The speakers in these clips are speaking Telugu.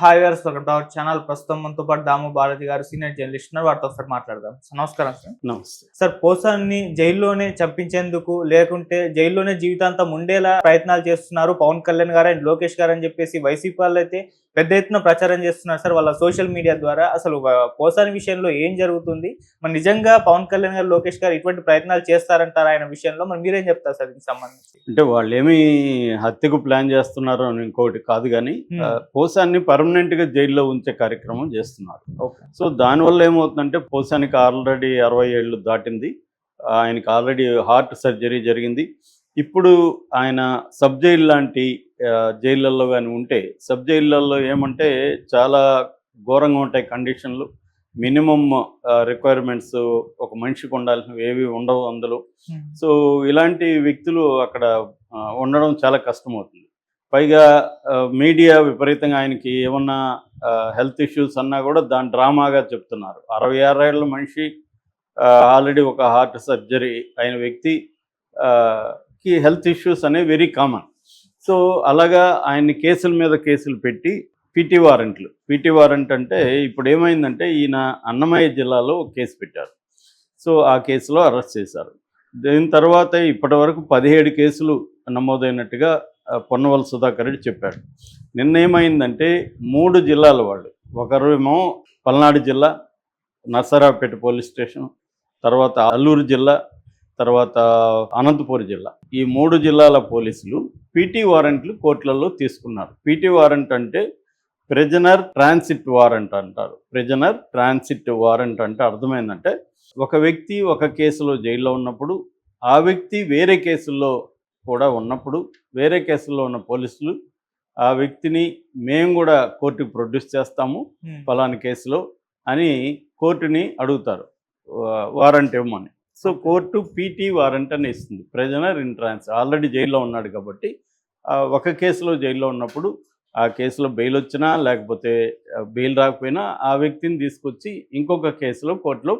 హాయ్ గారు వెల్కమ్ టు అవర్ ఛానల్ ప్రస్తుతం మనతో పాటు దాము భారతి గారు సీనియర్ జర్నలిస్ట్ ఉన్నారు. వారితో ఒకసారి మాట్లాడదాం. సార్ నమస్కారం సార్. నమస్తే. సార్ పోసాన్ని జైల్లోనే చంపించేందుకు లేకుంటే జైల్లోనే జీవితాంతం ఉండేలా ప్రయత్నాలు చేస్తున్నారు పవన్ కళ్యాణ్ గారు అండ్ లోకేష్ గారు అని చెప్పేసి వైసీపీ వాళ్ళు అయితే పెద్ద ఎత్తున ప్రచారం చేస్తున్నారు సార్. వాళ్ళ సోషల్ మీడియా ద్వారా అసలు పోసాని విషయంలో ఏం జరుగుతుంది? మరి నిజంగా పవన్ కళ్యాణ్ గారు లోకేష్ గారు ఇటువంటి ప్రయత్నాలు చేస్తారంటారు ఆయన విషయంలో? మరి మీరేం చెప్తారు సార్ దీనికి సంబంధించి? అంటే వాళ్ళు ఏమి హత్యకు ప్లాన్ చేస్తున్నారు అని ఇంకోటి కాదు కానీ పోసాన్ని పర్మనెంట్గా జైల్లో ఉంచే కార్యక్రమం చేస్తున్నారు. ఓకే. సో దానివల్ల ఏమవుతుందంటే పోసానికి ఆల్రెడీ అరవై ఏళ్ళు దాటింది. ఆయనకి ఆల్రెడీ హార్ట్ సర్జరీ జరిగింది. ఇప్పుడు ఆయన సబ్ జైలు లాంటి జైళ్ళల్లో కానీ ఉంటే సబ్ జైళ్ళల్లో ఏమంటే చాలా ఘోరంగా ఉంటాయి కండిషన్లు. మినిమం రిక్వైర్మెంట్స్ ఒక మనిషికి ఉండాల్సినవి ఏవి ఉండవు అందులో. సో ఇలాంటి వ్యక్తులు అక్కడ ఉండడం చాలా కష్టమవుతుంది. పైగా మీడియా విపరీతంగా ఆయనకి ఏమన్నా హెల్త్ ఇష్యూస్ అన్నా కూడా దాని డ్రామాగా చెప్తున్నారు. అరవై ఆరేళ్ళ మనిషి ఆల్రెడీ ఒక హార్ట్ సర్జరీ అయిన వ్యక్తి కి హెల్త్ ఇష్యూస్ అనేవి వెరీ కామన్. సో అలాగా ఆయన్ని కేసుల మీద కేసులు పెట్టి పీటీ వారెంట్లు. పీటీ వారెంట్ అంటే ఇప్పుడు ఏమైందంటే ఈయన అన్నమయ్య జిల్లాలో ఒక కేసు పెట్టారు. సో ఆ కేసులో అరెస్ట్ చేశారు. దీని తర్వాత ఇప్పటి వరకు పదిహేడు కేసులు నమోదైనట్టుగా పొన్నవల్ సుధాకర్ రెడ్డి చెప్పాడు. నిన్న ఏమైందంటే మూడు జిల్లాల వాళ్ళు. ఒకరేమో పల్నాడు జిల్లా నర్సరావుపేట పోలీస్ స్టేషన్ తర్వాత అల్లూరు జిల్లా తర్వాత అనంతపూర్ జిల్లా. ఈ మూడు జిల్లాల పోలీసులు పీటీ వారెంట్లు కోర్టులలో తీసుకున్నారు. పీటీ వారెంట్ అంటే ప్రిజనర్ ట్రాన్సిట్ వారెంట్ అంటారు. ప్రిజనర్ ట్రాన్సిట్ వారెంట్ అంటే అర్థమైందంటే ఒక వ్యక్తి ఒక కేసులో జైల్లో ఉన్నప్పుడు ఆ వ్యక్తి వేరే కేసుల్లో కూడా ఉన్నప్పుడు వేరే కేసుల్లో ఉన్న పోలీసులు ఆ వ్యక్తిని మేము కూడా కోర్టుకు ప్రొడ్యూస్ చేస్తాము ఫలాని కేసులో అని కోర్టుని అడుగుతారు. వారెంట్ ఇవ్వమని. సో కోర్టు పీటీ వారెంట్ అని ఇస్తుంది. ప్రెజనర్ ఇన్ ట్రాన్స్ ఆల్రెడీ జైల్లో ఉన్నాడు కాబట్టి ఒక కేసులో జైల్లో ఉన్నప్పుడు ఆ కేసులో బెయిల్ వచ్చినా లేకపోతే బెయిల్ రాకపోయినా ఆ వ్యక్తిని తీసుకొచ్చి ఇంకొక కేసులో కోర్టులో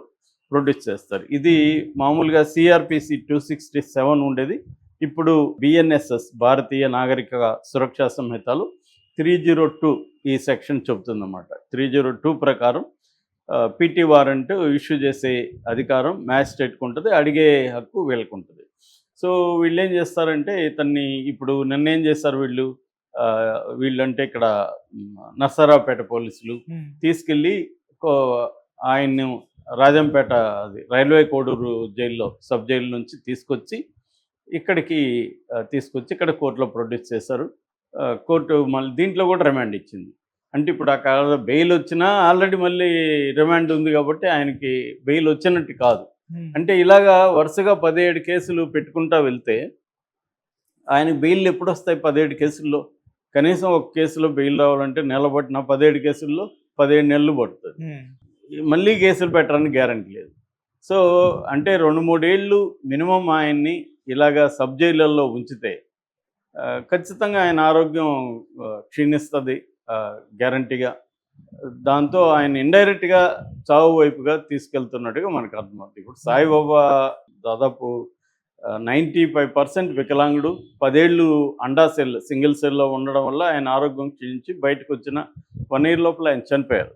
ప్రొడ్యూస్ చేస్తారు. ఇది మామూలుగా సిఆర్పిసి టూ సిక్స్టీ సెవెన్ ఉండేది. ఇప్పుడు బిఎన్ఎస్ఎస్ భారతీయ నాగరిక సురక్షా సంహితలు త్రీ జీరో టూ ఈ సెక్షన్ చెబుతుందన్నమాట. త్రీ జీరో టూ ప్రకారం పీటీ వారెంట్ ఇష్యూ చేసే అధికారం మ్యాజిస్ట్రేట్కి ఉంటుంది అడిగే హక్కు వీళ్ళకు ఉంటుంది. సో వీళ్ళు ఏం చేస్తారంటే ఇతన్ని ఇప్పుడు నిన్న చేస్తారు వీళ్ళు? వీళ్ళంటే ఇక్కడ నర్సరావుపేట పోలీసులు తీసుకెళ్ళి ఆయన్ని రాజంపేట అది రైల్వే కోడూరు జైల్లో సబ్ జైలు నుంచి తీసుకొచ్చి ఇక్కడికి తీసుకొచ్చి ఇక్కడ కోర్టులో ప్రొడ్యూస్ చేశారు. కోర్టు మళ్ళీ దీంట్లో కూడా రిమాండ్ ఇచ్చింది. అంటే ఇప్పుడు అక్కడ బెయిల్ వచ్చినా ఆల్రెడీ మళ్ళీ రిమాండ్ ఉంది కాబట్టి ఆయనకి బెయిల్ వచ్చినట్టు కాదు. అంటే ఇలాగా వరుసగా పదిహేడు కేసులు పెట్టుకుంటా వెళ్తే ఆయన బెయిల్ ఎప్పుడు వస్తాయి పదిహేడు కేసుల్లో? కనీసం ఒక కేసులో బెయిల్ రావాలంటే నెల పట్టిన పదిహేడు కేసుల్లో పదిహేడు నెలలు పడుతుంది. మళ్ళీ కేసులు పెట్టడానికి గ్యారంటీ లేదు. సో అంటే రెండు మూడేళ్ళు మినిమం ఆయన్ని ఇలాగా సబ్ జైళ్ళల్లో ఉంచితే ఆ, ఖచ్చితంగా ఆయన ఆరోగ్యం ఆ, క్షీణిస్తుంది. గ్యారంటీగా దాంతో ఆయన ఇండైరెక్ట్గా చావు వైపుగా తీసుకెళ్తున్నట్టుగా మనకు అర్థమవుతుంది. ఇప్పుడు సాయిబాబా దాదాపు నైంటీ ఫైవ్ పర్సెంట్ వికలాంగుడు పదేళ్ళు అండా సెల్ సింగిల్ సెల్లో ఉండడం వల్ల ఆయన ఆరోగ్యం క్షీణించి బయటకు వచ్చిన వన్ ఇయర్ లోపల ఆయన చనిపోయారు.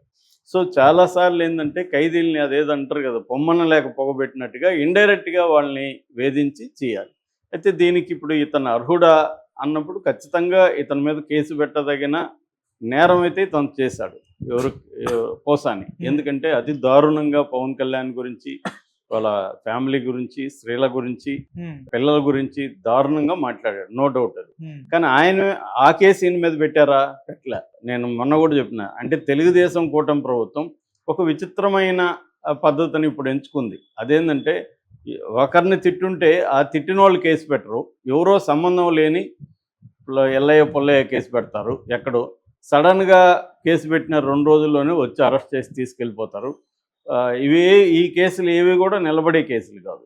సో చాలాసార్లు ఏంటంటే ఖైదీల్ని అదేదంటారు కదా పొమ్మన లేక పొగబెట్టినట్టుగా ఇండైరెక్ట్గా వాళ్ళని వేధించి చేయాలి. అయితే దీనికి ఇప్పుడు ఇతను అర్హుడా అన్నప్పుడు ఖచ్చితంగా ఇతని మీద కేసు పెట్టదగిన నేరం అయితే తను చేశాడు ఎవరు పోసాని ఎందుకంటే అతి దారుణంగా పవన్ కళ్యాణ్ గురించి వాళ్ళ ఫ్యామిలీ గురించి స్త్రీల గురించి పిల్లల గురించి దారుణంగా మాట్లాడాడు నో డౌట్ అది. కానీ ఆయన ఆ కేసు ఈయన మీద పెట్టారా? పెట్టలే. నేను మొన్న కూడా చెప్పిన అంటే తెలుగుదేశం కూటమి ప్రభుత్వం ఒక విచిత్రమైన పద్ధతిని ఇప్పుడు ఎంచుకుంది. అదేంటంటే ఒకరిని తిట్టుంటే ఆ తిట్టిన వాళ్ళు కేసు పెట్టరు ఎవరో సంబంధం లేని ఎల్లయ్య పుల్లయ్య కేసు పెడతారు ఎక్కడో. సడన్గా కేసు పెట్టిన రెండు రోజుల్లోనే వచ్చి అరెస్ట్ చేసి తీసుకెళ్ళిపోతారు. ఇవి ఈ కేసులు ఏవి కూడా నిలబడే కేసులు కాదు.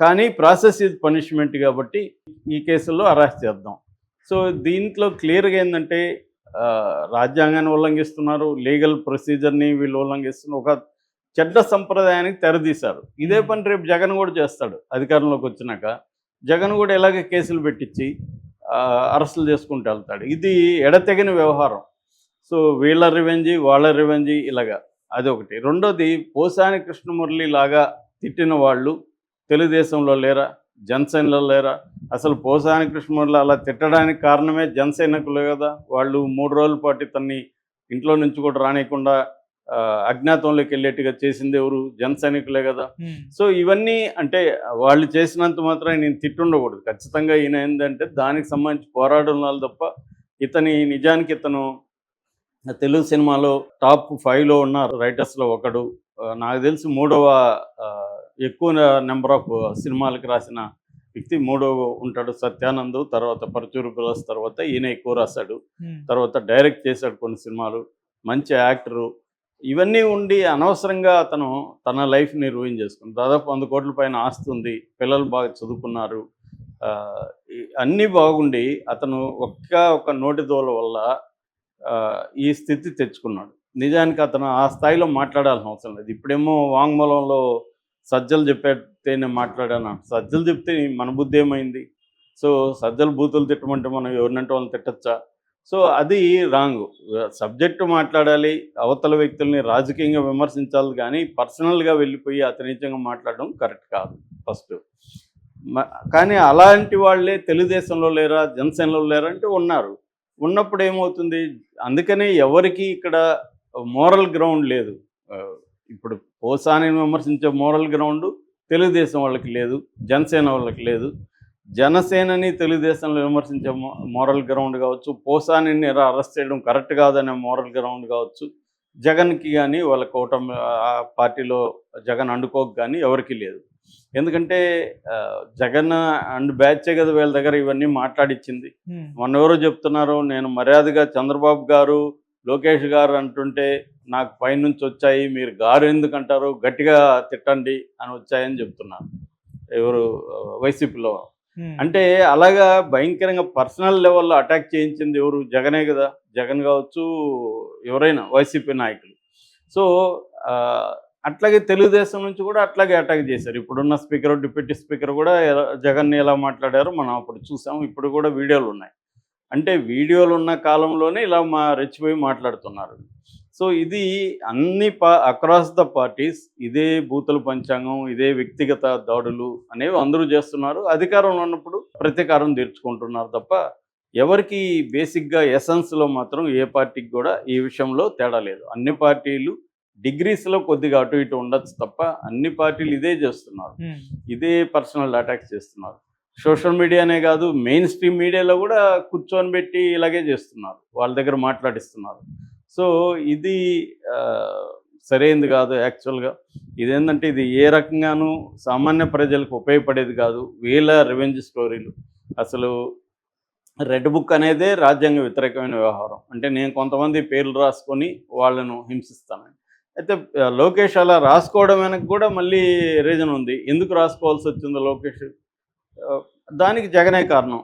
కానీ ప్రాసెస్ ఇస్ పనిష్మెంట్ కాబట్టి ఈ కేసుల్లో అరెస్ట్ చేద్దాం. సో దీంట్లో క్లియర్గా ఏంటంటే రాజ్యాంగాన్ని ఉల్లంఘిస్తున్నారు లీగల్ ప్రొసీజర్ని వీళ్ళు ఉల్లంఘిస్తున్నారు ఒక చెడ్డ సంప్రదాయానికి తెరదీశారు. ఇదే పని రేపు జగన్ కూడా చేస్తాడు అధికారంలోకి వచ్చినాక. జగన్ కూడా ఇలాగే కేసులు పెట్టించి అరెస్టులు చేసుకుంటూ వెళ్తాడు. ఇది ఎడతెగని వ్యవహారం. సో వీళ్ళ రివెంజి వాళ్ళ రివెంజి ఇలాగా. అదొకటి. రెండోది పోసాని కృష్ణమురళి లాగా తిట్టిన వాళ్ళు తెలుగుదేశంలో లేరా? జనసేనలో లేరా? అసలు పోసాని కృష్ణమురళి అలా తిట్టడానికి కారణమే జనసైనికులు కదా? వాళ్ళు మూడు రోజుల పాటు ఇతన్ని ఇంట్లో నుంచి కూడా రానియకుండా అజ్ఞాతంలోకి వెళ్ళేట్టుగా చేసింది ఎవరు? జనసైనికులే కదా. ఉమ్, సో ఇవన్నీ అంటే వాళ్ళు చేసినంత మాత్రం నేను తిట్టుండకూడదు. ఖచ్చితంగా ఈయన ఏంటంటే దానికి సంబంధించి పోరాడడం వాళ్ళు తప్ప ఇతని నిజానికి ఇతను తెలుగు సినిమాలో టాప్ ఫైవ్లో ఉన్న రైటర్స్లో ఒకడు. నాకు తెలిసి మూడవ ఎక్కువ నెంబర్ ఆఫ్ సినిమాలకు రాసిన వ్యక్తి మూడవ ఉంటాడు సత్యానంద్ తర్వాత పరచూరు పిల్లస్ తర్వాత ఈయన ఎక్కువ రాశాడు. తర్వాత డైరెక్ట్ చేశాడు కొన్ని సినిమాలు. మంచి యాక్టరు. ఇవన్నీ ఉండి అనవసరంగా అతను తన లైఫ్ని రూయిన్ చేసుకుంది దాదాపు వంద కోట్ల పైన ఆస్తి ఉంది. పిల్లలు బాగా చదువుకున్నారు. అన్నీ బాగుండి అతను ఒక్క ఒక నోటి దోల వల్ల ఈ స్థితి తెచ్చుకున్నాడు. నిజానికి అతను ఆ స్థాయిలో మాట్లాడాల్సిన అవసరం లేదు. ఇప్పుడేమో వాంగ్మూలంలో సజ్జలు చెప్పేతేనే మాట్లాడాను సజ్జలు చెప్తే మన బుద్ధి ఏమైంది? సో సజ్జలు బూతులు తిట్టమంటే మనం ఎవరినంటే వాళ్ళని తిట్టచ్చా? సో అది రాంగ్. సబ్జెక్టు మాట్లాడాలి అవతల వ్యక్తుల్ని రాజకీయంగా విమర్శించాలి కానీ పర్సనల్గా వెళ్ళిపోయి అతనిజంగా మాట్లాడడం కరెక్ట్ కాదు ఫస్ట్. కానీ అలాంటి వాళ్ళే తెలుగుదేశంలో లేరా జనసేనలో లేరా అంటే ఉన్నారు. ఉన్నప్పుడు ఏమవుతుంది? అందుకనే ఎవరికి ఇక్కడ మోరల్ గ్రౌండ్ లేదు. ఇప్పుడు పోసాని విమర్శించే మోరల్ గ్రౌండ్ తెలుగుదేశం వాళ్ళకి లేదు జనసేన వాళ్ళకి లేదు. జనసేనని తెలుగుదేశంలో విమర్శించే మోరల్ గ్రౌండ్ కావచ్చు పోసాని అరెస్ట్ చేయడం కరెక్ట్ కాదనే మోరల్ గ్రౌండ్ కావచ్చు జగన్కి కానీ వాళ్ళ కూటమి ఆ పార్టీలో జగన్ అండుకోకు కానీ ఎవరికి లేదు. ఎందుకంటే జగన్ అండ్ బ్యాచే కదా వీళ్ళ దగ్గర ఇవన్నీ మాట్లాడిచ్చింది. మొన్న ఎవరో చెప్తున్నారు నేను మర్యాదగా చంద్రబాబు గారు లోకేష్ గారు అంటుంటే నాకు పైనుంచి వచ్చాయి మీరు గారు ఎందుకు అంటారు గట్టిగా తిట్టండి అని వచ్చాయని చెప్తున్నారు. ఎవరు వైసీపీలో అంటే అలాగా భయంకరంగా పర్సనల్ లెవెల్లో అటాక్ చేయించింది ఎవరు? జగనే కదా. జగన్ కావచ్చు ఎవరైనా వైసీపీ నాయకులు. సో అట్లాగే తెలుగుదేశం నుంచి కూడా అట్లాగే అటాక్ చేశారు. ఇప్పుడున్న స్పీకర్ డిప్యూటీ స్పీకర్ కూడా జగన్ ఎలా మాట్లాడారో మనం అప్పుడు చూసాం. ఇప్పుడు కూడా వీడియోలు ఉన్నాయి. అంటే వీడియోలు ఉన్న కాలంలోనే ఇలా మా రెచ్చిపోయి మాట్లాడుతున్నారు. సో ఇది అన్ని పా అక్రాస్ ద పార్టీస్ ఇదే బూతుల పంచాంగం ఇదే వ్యక్తిగత దాడులు అనేవి అందరూ చేస్తున్నారు. అధికారంలో ఉన్నప్పుడు ప్రతీకారం తీర్చుకుంటున్నారు తప్ప ఎవరికి బేసిక్గా ఎసెన్స్లో మాత్రం ఏ పార్టీకి కూడా ఈ విషయంలో తేడా లేదు. అన్ని పార్టీలు డిగ్రీస్లో కొద్దిగా అటు ఇటు ఉండొచ్చు తప్ప అన్ని పార్టీలు ఇదే చేస్తున్నారు. ఇదే పర్సనల్ అటాక్స్ చేస్తున్నారు. సోషల్ మీడియానే కాదు మెయిన్ స్ట్రీమ్ మీడియాలో కూడా కూర్చొని పెట్టి ఇలాగే చేస్తున్నారు. వాళ్ళ దగ్గర మాట్లాడిస్తున్నారు. సో ఇది సరైనది కాదు యాక్చువల్గా. ఇదేంటంటే ఇది ఏ రకంగానూ సామాన్య ప్రజలకు ఉపయోగపడేది కాదు. వీళ్ళ రివెంజ్ స్టోరీలు అసలు రెడ్ బుక్ అనేదే రాజ్యాంగ వ్యతిరేకమైన వ్యవహారం. అంటే నేను కొంతమంది పేర్లు రాసుకొని వాళ్ళను హింసిస్తాను. అయితే లోకేష్ అలా రాసుకోవడం వెనక కూడా మళ్ళీ రీజన్ ఉంది. ఎందుకు రాసుకోవాల్సి వచ్చిందో లోకేష్? దానికి జగనే కారణం.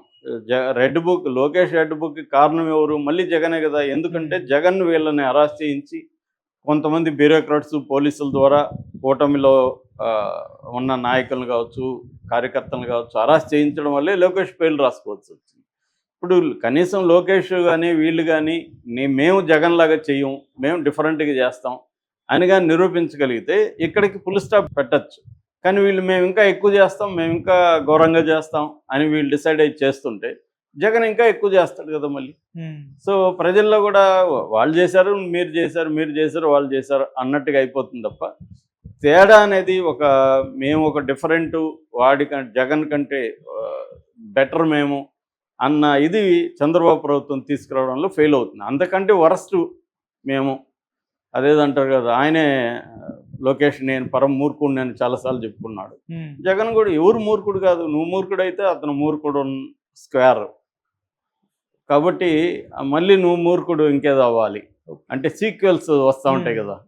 Red book Lokesh red book కారణం ఎవరు? మళ్ళీ జగనే కదా. ఎందుకంటే జగన్ వీళ్ళని అరెస్ట్ చేయించి కొంతమంది బ్యూరోక్రాట్స్ పోలీసుల ద్వారా కూటమిలో ఉన్న నాయకులు కావచ్చు కార్యకర్తలు కావచ్చు అరెస్ట్ చేయించడం వల్లే లోకేష్ పేర్లు రాసుకోవాల్సి వచ్చింది. ఇప్పుడు కనీసం లోకేష్ కానీ వీళ్ళు కానీ మేము జగన్ లాగా చెయ్యం మేము డిఫరెంట్గా చేస్తాం అని కానీ నిరూపించగలిగితే ఇక్కడికి ఫుల్ స్టాప్ పెట్టచ్చు. కానీ వీళ్ళు మేము ఇంకా ఎక్కువ చేస్తాం మేము ఇంకా ఘోరంగా చేస్తాం అని వీళ్ళు డిసైడ్ అయ్యి చేస్తుంటే జగన్ ఇంకా ఎక్కువ చేస్తాడు కదా మళ్ళీ. సో ప్రజల్లో కూడా వాళ్ళు చేశారు మీరు చేశారు మీరు చేశారు వాళ్ళు చేశారు అన్నట్టుగా అయిపోతుంది తప్ప తేడా అనేది ఒక మేము ఒక డిఫరెంట్ వాడి జగన్ కంటే బెటర్ మేము అన్న ఇది చంద్రబాబు ప్రభుత్వం తీసుకురావడంలో ఫెయిల్ అవుతుంది. అంతకంటే వరస్ట్ మేము అదేదంటారు కదా ఆయనే లోకేష్ నేను పరం మూర్ఖుడిని అని చాలాసార్లు చెప్పుకున్నాడు. జగన్ కూడా ఎవరు మూర్ఖుడు కాదు. నువ్వు మూర్ఖుడు అయితే అతను మూర్ఖుడు స్క్వేర్. కాబట్టి మళ్ళీ నువ్వు మూర్ఖుడు ఇంకేదో అవ్వాలి. అంటే సీక్వెల్స్ వస్తూ ఉంటాయి కదా.